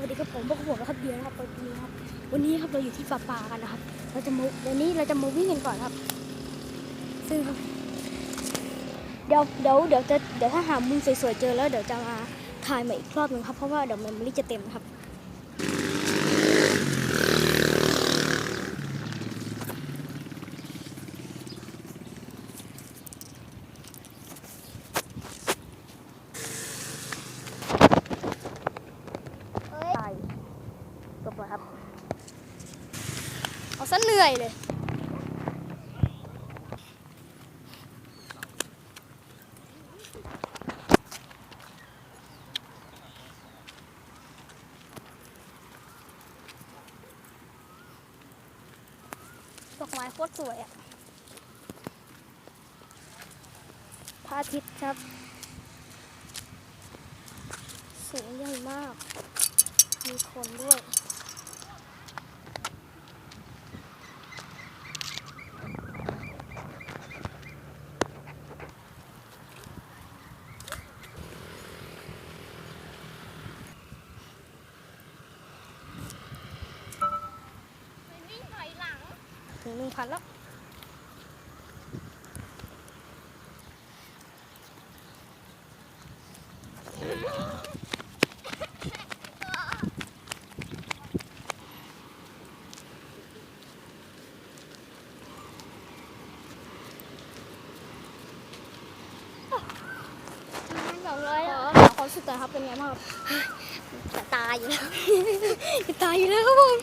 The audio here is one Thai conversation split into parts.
วัสดีครับผมพวกผมนะครับเดียนะครับวันนี้ครับวันนี้ครับเราอยู่ที่ป่าป่ากันนะครับ เราจะมาวันนี้เราจะมาวิ่งกันก่อนครับ ซึ่งครับเดี๋ยวเดี๋ยวเดี๋ยวจะเดี๋ยวถ้าหามุมสวยๆเจอแล้วเดี๋ยวจะมาถ่ายใหม่อีกรอบหนึ่งครับเพราะว่าเดี๋ยวเมมโมรี่จะเต็มครับ ใช่จบแล้ว ครับ เอาซะเหนื่อยเลย ดอกไม้โคตรสวยอะพระอาทิตย์ครับสูงใหญ่มาก มีคนด้วย วิ่งถอยหลัง ถึงหนึ่งพันแล้วสองร้อยขแล้อวขอความรู้สึกก่อนครับเป็นไงบ้างครับจะตายอยู่แล้วจะตายอยู่แล้วครับผม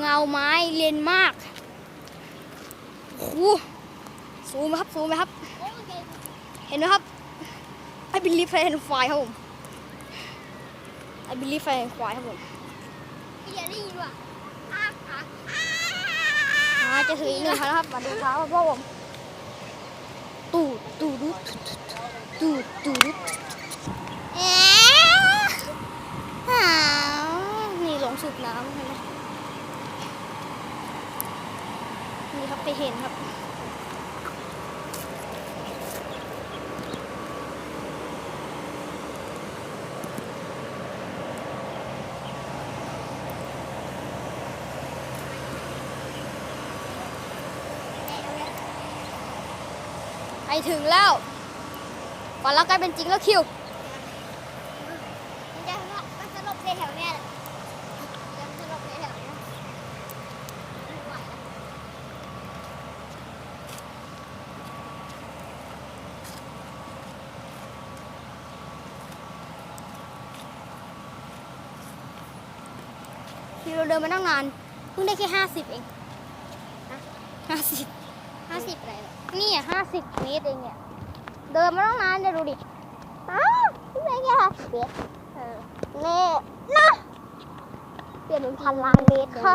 เงาไม้เรียนมากโอ้โหซูมไหมครับซูมไหมครับ เห็นไหมครับ I believe I can fly ครับผม I believe I can fly ครับผมอย่าได้ยินว่ะอะอะอ่าจะถึงอีกหนึ่งครั้งแล้วครับ มาดูเท้าครับพ่อผมตูดตูดดูดตูดตูดดูด เอ๊ะ อ้าวนี่หลงสูบน้ำเห็นไหม นี่ครับไปเห็นครับไปถึงแล้วฝันแล้วกลายเป็นจริงแล้วคิว มันจะมันสลบในแถวเนี้ยแหละจะสลบในแถวเนี้ยไม่ไหวแล้ว คิวเราเดินมาตั้งนานเพิ่งได้แค่ห้าสิบเองห้าสิบห้าสิบอะไรเนี่ห้าสิบเมตรเองเนี่ยเดินมาตั้งนานเดี๋ยวดูดิอ้าวไม่แค่ห้าสิบเมตรเออเน่นะเปลี่ยนเป็นพันล้านเมตรค่ะ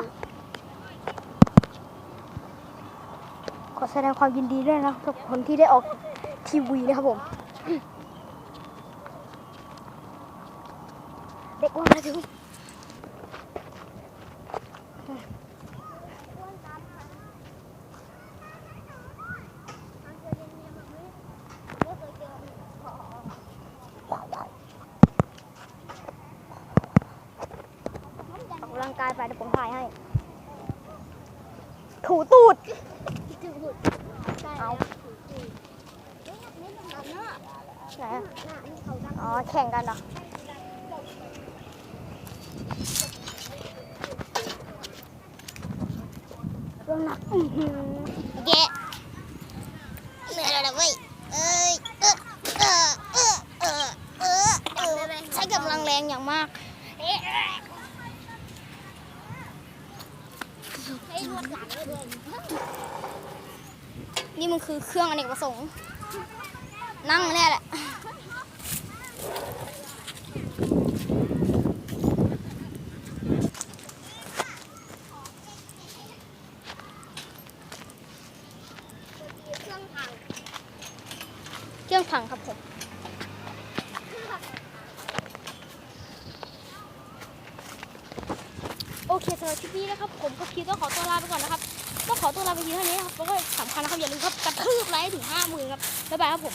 ขอแสดงความยินดีด้วยนะกับคนที่ได้ออกทีวีนะครับผมเด็กว่ามาถึง ออกกำลังกายไปเดี๋ยวผมถ่ายให้ ถูตูดเอาไหนอะอ๋อ แข่งกันเหรอเรื่องหนักอื้อหือแกะเหนื่อยแล้วนะเว้ย เอ้ยเออเออเออเออเออเออใช้กำลังแรงอย่างมาก ให้ นี่มันคือเครื่องอเนกประสงค์ นั่งเนี่ยแหละเครื่องพังเครื่องพังครับผม โอเคสำหรับคลิปนี้นะครับ ผมกับคิวต้องขอตัวลาไปก่อนนะครับต้องขอตัวลาไปทีเท่านี้ครับแล้วก็สำคัญนะครับอย่าลืมครับกระทืบไลค์ถึงห้าหมื่นครับบ๊ายบายครับผม